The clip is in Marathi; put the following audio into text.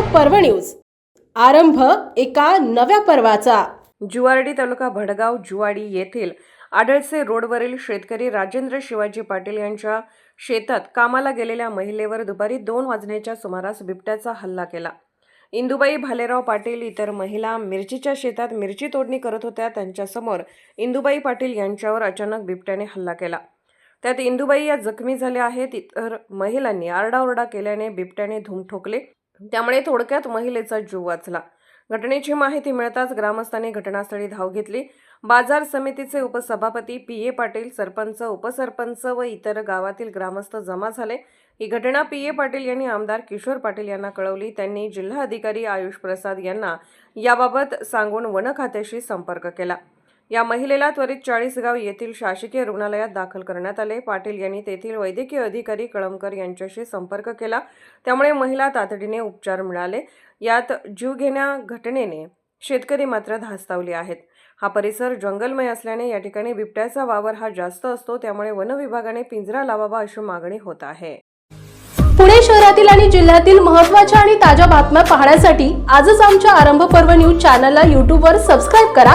पर्व न्यूज. आरंभ एका नव्या पर्वाचा. जुवारडी तालुका भडगाव जुवाडी येथील आडळसे रोडवरील शेतकरी राजेंद्र शिवाजी पाटील यांच्या शेतात कामाला गेलेल्या महिलेवर दुपारी दोन वाजण्याच्या सुमारास बिबट्याचा हल्ला केला. इंदुबाई भालेराव पाटील इतर महिला मिरचीच्या शेतात मिरची तोडणी करत होत्या. त्यांच्यासमोर इंदुबाई पाटील यांच्यावर अचानक बिबट्याने हल्ला केला. त्यात इंदुबाई या जखमी झाल्या आहेत. इतर महिलांनी आरडाओरडा केल्याने बिबट्याने धूम ठोकले. त्यामुळे थोडक्यात महिलेचा जीव वाचला. घटनेची माहिती मिळताच ग्रामस्थांनी घटनास्थळी धाव घेतली. बाजार समितीचे उपसभापती पी. ए. पाटील सरपंच उपसरपंच व इतर गावातील ग्रामस्थ जमा झाले. ही घटना पी. ए. पाटील यांनी आमदार किशोर पाटील यांना कळवली. त्यांनी जिल्हाधिकारी आयुष प्रसाद यांना याबाबत सांगून वन खात्याशी संपर्क केला. या महिलेला त्वरित चाळीसगाव येथील शासकीय रुग्णालयात दाखल करण्यात आले. पाटील यांनी तेथील वैद्यकीय अधिकारी कळमकर यांच्याशी संपर्क केला. त्यामुळे महिला तातडीने उपचार मिळाले. यात जीवघेण्या घटनेने शेतकरी मात्र धास्तावले आहेत. हा परिसर जंगलमय असल्याने या ठिकाणी बिबट्याचा वावर हा जास्त असतो. त्यामुळे वन विभागाने पिंजरा लावावा अशी मागणी होत आहे. पुणे शहरातील आणि जिल्ह्यातील महत्त्वाच्या आणि ताज्या बातम्या पाहण्यासाठी आजच आमच्या आरंभ पर्व न्यूज चॅनलला यूट्यूबवर सबस्क्राईब करा.